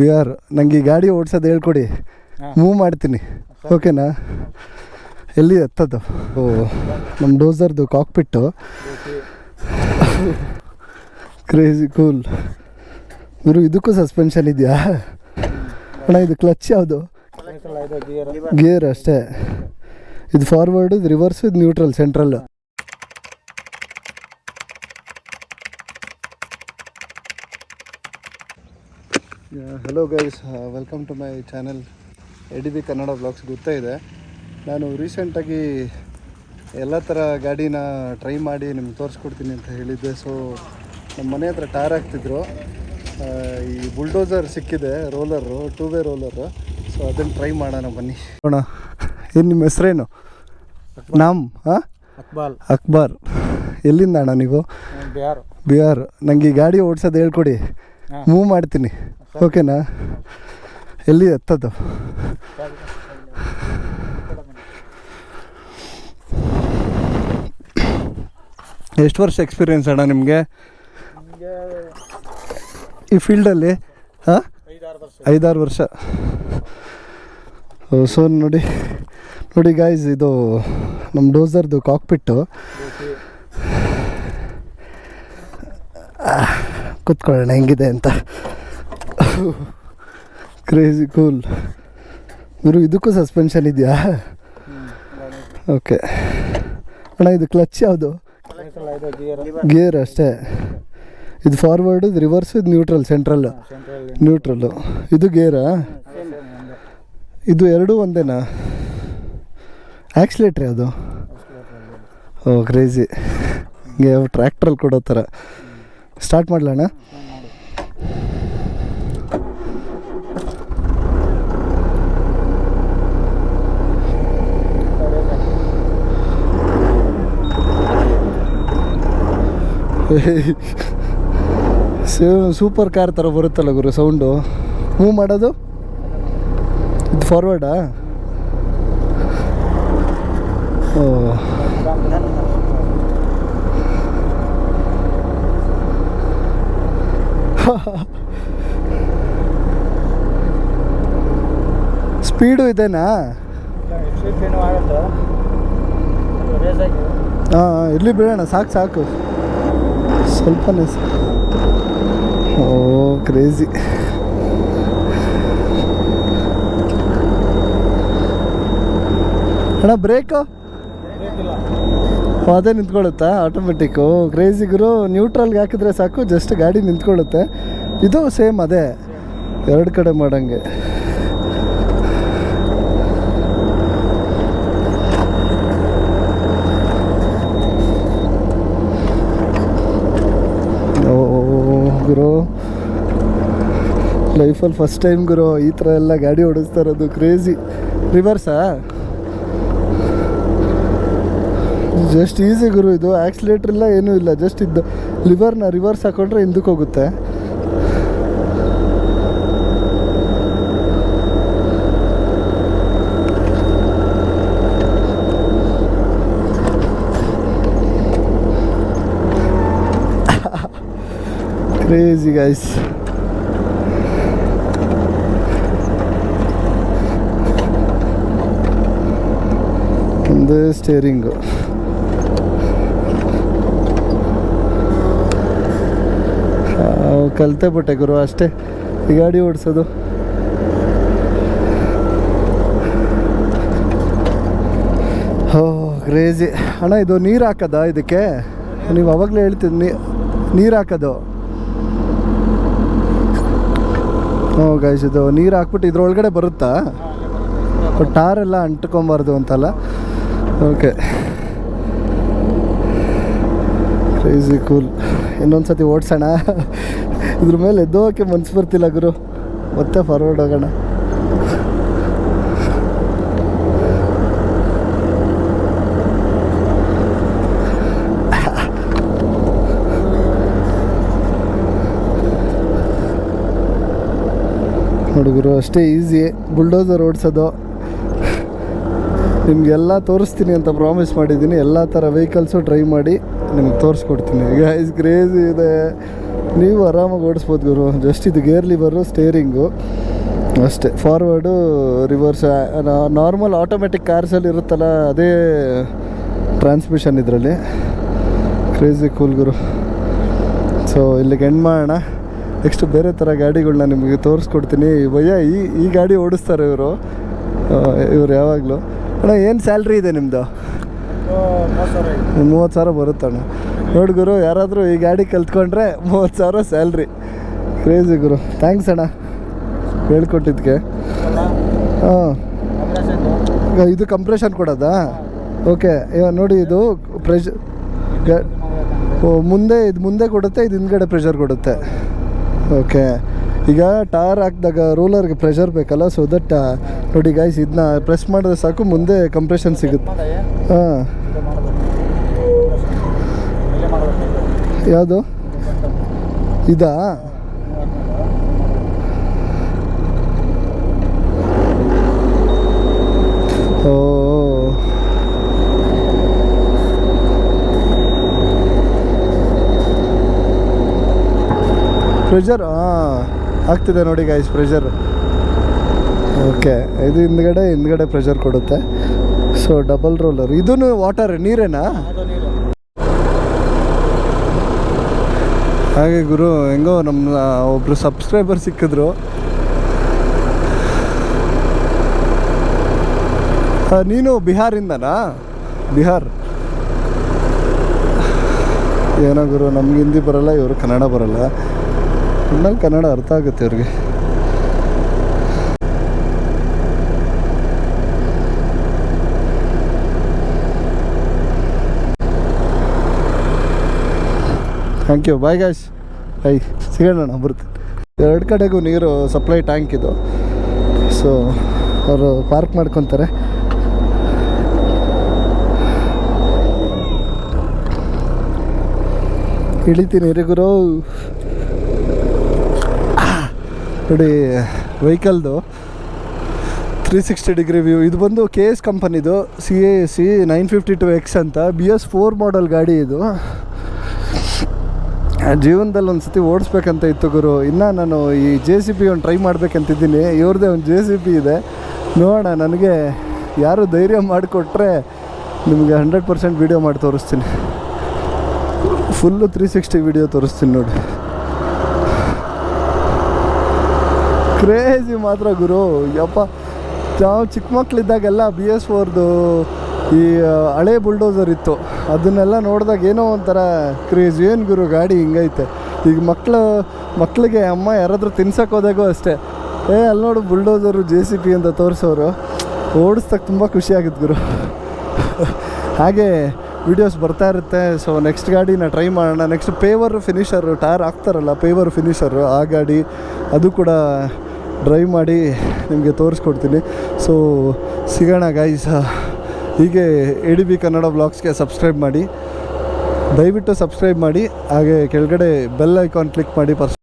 We are ನನಗೆ ಈ ಗಾಡಿ ಓಡಿಸೋದು ಹೇಳ್ಕೊಡಿ. ಮೂವ್ ಮಾಡ್ತೀನಿ. ಓಕೆನಾ? ಎಲ್ಲಿ ಎತ್ತದು? ಓ ನಮ್ಮ ಡೋಸರ್ದು ಕಾಕ್ಪಿಟ್ಟು ಕ್ರೇಜಿ ಕೂಲ್ ಗುರು ಇದಕ್ಕೂ ಸಸ್ಪೆನ್ಷನ್ ಇದೆಯಾ? ಅಣ್ಣ ಇದು ಕ್ಲಚ್ ಯಾವುದು? ಗೇರ್ ಅಷ್ಟೇ. ಇದು ಫಾರ್ವರ್ಡ್ ಇದು ರಿವರ್ಸ್ ಇದು neutral central hello guys welcome to my channel A D B Kannada blogs ಗೊತ್ತೇ ಇದೆ. ನಾನು ರೀಸೆಂಟಾಗಿ ಎಲ್ಲ ಥರ ಗಾಡಿನ ಟ್ರೈ ಮಾಡಿ ನಿಮ್ಗೆ ತೋರಿಸ್ಕೊಡ್ತೀನಿ ಅಂತ ಹೇಳಿದ್ದೆ. ಸೊ ನಮ್ಮ ಮನೆ ಹತ್ರ ಟಾರ್ ಹಾಕ್ತಿದ್ರು. ಈ ಬುಲ್ಡೋಸರ್ ಸಿಕ್ಕಿದೆ roller two way roller so ಅದನ್ನು ಟ್ರೈ ಮಾಡೋಣ ಬನ್ನಿ. ಅಣ್ಣ ಏನು ನಿಮ್ಮ ಹೆಸ್ರೇನು? ನಾಮ್ ಹಾಂ ಅಕ್ಬಾಲ್ ಅಕ್ಬರ್. ಎಲ್ಲಿಂದ ಅಣ್ಣ ನೀವು? ಬಿಹಾರ್. ಬಿಹಾರ್. ನನಗೆ ಈ ಗಾಡಿ ಓಡಿಸೋದು ಹೇಳ್ಕೊಡಿ. ಮೂವ್ ಮಾಡ್ತೀನಿ. ಓಕೆನಾ? ಎಲ್ಲಿ ಎತ್ತದ್ದು? ಎಷ್ಟು ವರ್ಷ ಎಕ್ಸ್ಪೀರಿಯನ್ಸ್ ಅಣ್ಣ ನಿಮಗೆ? ಈ ಫೀಲ್ಡಲ್ಲಿ ಹಾಂ? ಐದಾರು ವರ್ಷ. ಸೊ ನೋಡಿ ನೋಡಿ ಗಾಯ್ಸ್ ಇದು ನಮ್ಮ ಡೋಸರ್ದು ಕಾಕ್ಪಿಟ್ಟು ಕೂತ್ಕೊಳ್ಳೋಣ, ಹೆಂಗಿದೆ ಅಂತ. ಕ್ರೇಜಿ ಕೂಲ್ ಗುರು, ಇದಕ್ಕೂ ಸಸ್ಪೆನ್ಷನ್ ಇದೆಯಾ? ಓಕೆ ಅಣ್ಣ, ಇದು ಕ್ಲಚ್ ಯಾವುದು? ಗೇರ್ ಅಷ್ಟೇ. ಇದು ಫಾರ್ವರ್ಡ್ ಇದು ರಿವರ್ಸ್ ಇದು ನ್ಯೂಟ್ರಲ್ ಸೆಂಟ್ರಲ್ ನ್ಯೂಟ್ರಲ್ಲು ಇದು ಗೇರಾ ಇದು ಎರಡೂ ಒಂದೇನಾ? ಆಕ್ಸಿಲೇಟ್ರಿ ಅದು ಓ ಕ್ರೇಜಿ ಹಿಂಗೆ ಟ್ರ್ಯಾಕ್ಟ್ರಲ್ಲಿ ಕೊಡೋ ಥರ ಸ್ಟಾರ್ಟ್ ಮಾಡಲಣ್ಣ ಸೂಪರ್ ಕಾರ್ ಥರ ಬರುತ್ತಲ್ಲ ಗುರು ಸೌಂಡು ಮೂವ್ ಮಾಡೋದು? ಇದು ಫಾರ್ವರ್ಡಾ ಓ. ಸ್ಪೀಡು ಇದೆನಾ? ಹಾಂ ಇಲ್ಲಿ ಬಿಡೋಣ ಸಾಕು ಸಾಕು. ಸ್ವಲ್ಪನೇ ಓ ಕ್ರೇಜಿ ಅಣ್ಣ ಬ್ರೇಕು ಅದೇ ನಿಂತ್ಕೊಳ್ಳುತ್ತಾ? ಆಟೋಮೆಟಿಕ್ಕು ಕ್ರೇಜಿ ಗುರು ನ್ಯೂಟ್ರಲ್ಗೆ ಹಾಕಿದ್ರೆ ಸಾಕು ಜಸ್ಟ್ ಗಾಡಿ ನಿಂತ್ಕೊಳ್ಳುತ್ತೆ. ಇದು ಸೇಮ್ ಅದೇ. ಎರಡು ಕಡೆ ಮಾಡಂಗೆ ಓ ಗುರು. ಲೈಫಲ್ಲಿ ಫಸ್ಟ್ ಟೈಮ್ ಗುರು, ಈ ಥರ ಎಲ್ಲ ಗಾಡಿ ಓಡಿಸ್ತಾ ಇರೋದು ಕ್ರೇಜಿ ರಿವರ್ಸಾ ಜಸ್ಟ್ ಈಸಿ ಗುರು ಇದು ಆಕ್ಸಿಲೇಟ್ರ್ ಇಲ್ಲ ಏನೂ ಇಲ್ಲ ಜಸ್ಟ್ ಇದ್ದು ಲಿವರ್ನ ರಿವರ್ಸ್ ಹಾಕೊಂಡ್ರೆ ಹಿಂದಕ್ಕೆ ಹೋಗುತ್ತೆ. ಕ್ರೇಜಿ ಗೈಸ್ ಒಂದೇ ಸ್ಟೇರಿಂಗು ಕಲಿತೆ ಬಿಟ್ಟೆ ಗುರು, ಅಷ್ಟೇ. ಈ ಗಾಡಿ ಓಡಿಸೋದು. ಹೋ ಕ್ರೇಜಿ ಅಣ್ಣ, ಇದು ನೀರು ಹಾಕೋದಾ ಇದಕ್ಕೆ? ನೀವು ಅವಾಗಲೇ ಹೇಳ್ತೀನಿ ನೀರು ಹಾಕೋದು. ಹ್ಞೂ ಗೈಸ್ ಇದು ನೀರು ಹಾಕ್ಬಿಟ್ಟು ಇದ್ರೊಳಗಡೆ ಬರುತ್ತಾ? ಟಾರೆಲ್ಲ ಅಂಟ್ಕೊಬಾರ್ದು ಅಂತಲ್ಲ? ಓಕೆ ಕ್ರೇಜಿ ಕೂಲ್ ಇನ್ನೊಂದು ಸತಿ ಓಡಿಸೋಣ. ಇದ್ರ ಮೇಲೆ ಎದ್ದೋಕೆ ಮನ್ಸು ಬರ್ತಿಲ್ಲ ಗುರು. ಮತ್ತೆ ಫಾರ್ವರ್ಡ್ ಹೋಗೋಣ. ಹುಡುಗರು, ಅಷ್ಟೇ ಈಸಿ ಬುಲ್ಡೋಸರ್ ಓಡಿಸೋದು. ನಿಮಗೆಲ್ಲ ತೋರಿಸ್ತೀನಿ ಅಂತ ಪ್ರಾಮಿಸ್ ಮಾಡಿದ್ದೀನಿ. ಎಲ್ಲ ಥರ ವೆಹಿಕಲ್ಸು ಡ್ರೈವ್ ಮಾಡಿ ನಿಮ್ಗೆ ತೋರಿಸ್ಕೊಡ್ತೀನಿ. ಗೈಸ್ ಕ್ರೇಜಿ ಇದೆ. ನೀವು ಆರಾಮಾಗಿ ಓಡಿಸ್ಬೋದು ಗುರು. ಜಸ್ಟ್ ಇದು ಗೇರ್ ಲಿವರು ಸ್ಟೇರಿಂಗು ಅಷ್ಟೇ. ಫಾರ್ವರ್ಡು ರಿವರ್ಸ್ ನಾರ್ಮಲ್ ಆಟೋಮೆಟಿಕ್ ಕಾರ್ಸಲ್ಲಿ ಇರುತ್ತಲ್ಲ, ಅದೇ ಟ್ರಾನ್ಸ್ಮಿಷನ್ ಇದರಲ್ಲಿ. ಕ್ರೇಜಿ ಕೂಲ್ ಗುರು. ಸೊ ಇಲ್ಲಿಗೆ ಎಂಡ್ ಮಾಡೋಣ. ನೆಕ್ಸ್ಟ್ ಬೇರೆ ಥರ ಗಾಡಿಗಳನ್ನ ನಿಮಗೆ ತೋರಿಸ್ಕೊಡ್ತೀನಿ. ಭಯ್ಯ, ಈ ಈ ಗಾಡಿ ಓಡಿಸ್ತಾರೆ ಇವರು. ಇವ್ರು ಯಾವಾಗಲೂ. ಅಣ್ಣ, ಏನು ಸ್ಯಾಲ್ರಿ ಇದೆ ನಿಮ್ಮದು ಮೂವತ್ತು ಸಾವಿರ ಬರುತ್ತಣ್ಣ ನೋಡಿ ಗುರು, ಯಾರಾದರೂ ಈ ಗಾಡಿ ಕಲ್ತ್ಕೊಂಡ್ರೆ ಮೂವತ್ತು ಸಾವಿರ ಸ್ಯಾಲ್ರಿ ಕ್ರೇಜಿ ಗುರು. ಥ್ಯಾಂಕ್ಸ್ ಅಣ್ಣ. ಹೇಳ್ಕೊಟ್ಟಿದ್ದಕ್ಕೆ ಹಾಂ. ಇದು ಕಂಪ್ರೆಷನ್ ಕೊಡೋದಾ? ಓಕೆ ನೋಡಿ ಇದು ಪ್ರೆಷರ್ ಮುಂದೆ, ಇದು ಮುಂದೆ ಕೊಡುತ್ತೆ, ಇದು ಹಿಂದ್ಗಡೆ ಪ್ರೆಷರ್ ಕೊಡುತ್ತೆ. ಓಕೆ ಈಗ ಟಾರ್ ಹಾಕಿದಾಗ ರೋಲರ್ಗೆ ಪ್ರೆಷರ್ ಬೇಕಲ್ಲ ಸೊ ದಟ್ ನೋಡಿ ಗಾಯ್ಸ್ ಇದನ್ನ ಪ್ರೆಸ್ ಮಾಡಿದ್ರೆ ಸಾಕು, ಮುಂದೆ ಕಂಪ್ರೆಷನ್ ಸಿಗುತ್ತೆ. ಹಾಂ. ಯಾವುದು? ಇದಾ ಓ ಪ್ರೆಷರ್ ಆಗ್ತಿದೆ ನೋಡಿ ಗೈಸ್ ಪ್ರೆಷರ್ ಓಕೆ ಇದು ಹಿಂದ್ಗಡೆ ಹಿಂದ್ಗಡೆ ಪ್ರೆಷರ್ ಕೊಡುತ್ತೆ. ಸೊ ಡಬಲ್ ರೋಲರ್ ಇದೂ ವಾಟರ್ ನೀರೇನಾ? ಹಾಗೆ ಗುರು, ಹೆಂಗೋ ನಮ್ಮ ಒಬ್ಬರು ಸಬ್ಸ್ಕ್ರೈಬರ್ ಸಿಕ್ಕಿದ್ರು. ನೀನು ಬಿಹಾರಿಂದನಾ? ಬಿಹಾರ್. ಏನೋ ಗುರು, ನಮ್ಗೆ ಹಿಂದಿ ಬರಲ್ಲ, ಇವರು ಕನ್ನಡ ಬರಲ್ಲ. ಇನ್ಮೇಲೆ ಕನ್ನಡ ಅರ್ಥ ಆಗುತ್ತೆ ಅವ್ರಿಗೆ thank you bye guys I ಸಿಗೋಣ ಬರುತ್ತೆ ಎರಡು ಕಡೆಗೂ ನೀರು ಸಪ್ಲೈ ಟ್ಯಾಂಕ್ ಇದು. ಸೊ ಅವರು ಪಾರ್ಕ್ ಮಾಡ್ಕೊತಾರೆ. ಇಳಿತೀನಿ ರೀ ಗುರು. ನೋಡಿ, ವೆಹಿಕಲ್ದು ತ್ರೀ ಸಿಕ್ಸ್ಟಿ ಡಿಗ್ರಿ ವ್ಯೂ ಇದು ಬಂದು ಕೆ ಎಸ್ ಕಂಪನಿದು C A C nine fifty two X ಅಂತ ಬಿ ಎಸ್ ಫೋರ್ ಮಾಡಲ್ ಗಾಡಿ ಇದು. ಜೀವನದಲ್ಲಿ ಒಂದು ಸತಿ ಓಡಿಸ್ಬೇಕಂತ ಇತ್ತು ಗುರು. ಇನ್ನು ನಾನು ಈ ಜೆ ಸಿ ಪಿ ಒಂದು ಟ್ರೈ ಮಾಡಬೇಕಂತಿದ್ದೀನಿ. ಇವ್ರದ್ದೇ ಒಂದು ಜೆ ಸಿ ಪಿ ಇದೆ. ನೋಡೋಣ, ನನಗೆ ಯಾರು ಧೈರ್ಯ ಮಾಡಿಕೊಟ್ರೆ ನಿಮಗೆ ಹಂಡ್ರೆಡ್ ಪರ್ಸೆಂಟ್ ವೀಡಿಯೋ ಮಾಡಿ ತೋರಿಸ್ತೀನಿ. ಫುಲ್ಲು ತ್ರೀ ಸಿಕ್ಸ್ಟಿ ವೀಡಿಯೋ ತೋರಿಸ್ತೀನಿ ನೋಡಿ. ಕ್ರೇಜಿ ಮಾತ್ರ ಗುರು. ಯಪ್ಪ. ನಾವು ಚಿಕ್ಕ ಮಕ್ಕಳಿದ್ದಾಗೆಲ್ಲ ಬಿ ಎಸ್ ಫೋರ್ದು ಈ ಹಳೆ ಬುಲ್ಡೋಸರ್ ಇತ್ತು. ಅದನ್ನೆಲ್ಲ ನೋಡಿದಾಗ ಏನೋ ಒಂಥರ ಕ್ರೇಜ್ ಏನು ಗುರು, ಗಾಡಿ ಹಿಂಗೈತೆ. ಈಗ ಮಕ್ಕಳು ಮಕ್ಕಳಿಗೆ ಅಮ್ಮ ಯಾರಾದರೂ ತಿನ್ಸಕ್ಕೆ ಹೋದಾಗೂ ಅಷ್ಟೇ. ಏ, ಅಲ್ಲಿ ನೋಡು ಬುಲ್ಡೋಸರು ಜೆ ಸಿ ಪಿ ಅಂತ ತೋರಿಸೋರು. ಓಡಿಸ್ದಾಗ ತುಂಬ ಖುಷಿಯಾಗಿದ್ದು ಗುರು. ಹಾಗೆ ವೀಡಿಯೋಸ್ ಬರ್ತಾ ಇರುತ್ತೆ. ಸೊ ನೆಕ್ಸ್ಟ್ ಗಾಡಿನ ಟ್ರೈ ಮಾಡೋಣ. ನೆಕ್ಸ್ಟ್ ಪೇವರ್ ಫಿನಿಷರು ಟೈರ್ ಹಾಕ್ತಾರಲ್ಲ ಪೇವರ್ ಫಿನಿಷರು ಆ ಗಾಡಿ, ಅದು ಕೂಡ ಡ್ರೈವ್ ಮಾಡಿ ನಿಮಗೆ ತೋರಿಸ್ಕೊಡ್ತೀನಿ. ಸೊ ಸಿಗೋಣ ಗೈಸ್ ಹೀಗೆ ಎ ಡಿ ಬಿ ಕನ್ನಡ ಬ್ಲಾಗ್ಸ್ಗೆ ಸಬ್ಸ್ಕ್ರೈಬ್ ಮಾಡಿ. ದಯವಿಟ್ಟು ಸಬ್ಸ್ಕ್ರೈಬ್ ಮಾಡಿ. ಹಾಗೆ ಕೆಳಗಡೆ ಬೆಲ್ ಐಕಾನ್ ಕ್ಲಿಕ್ ಮಾಡಿ ಪರ್ಸ್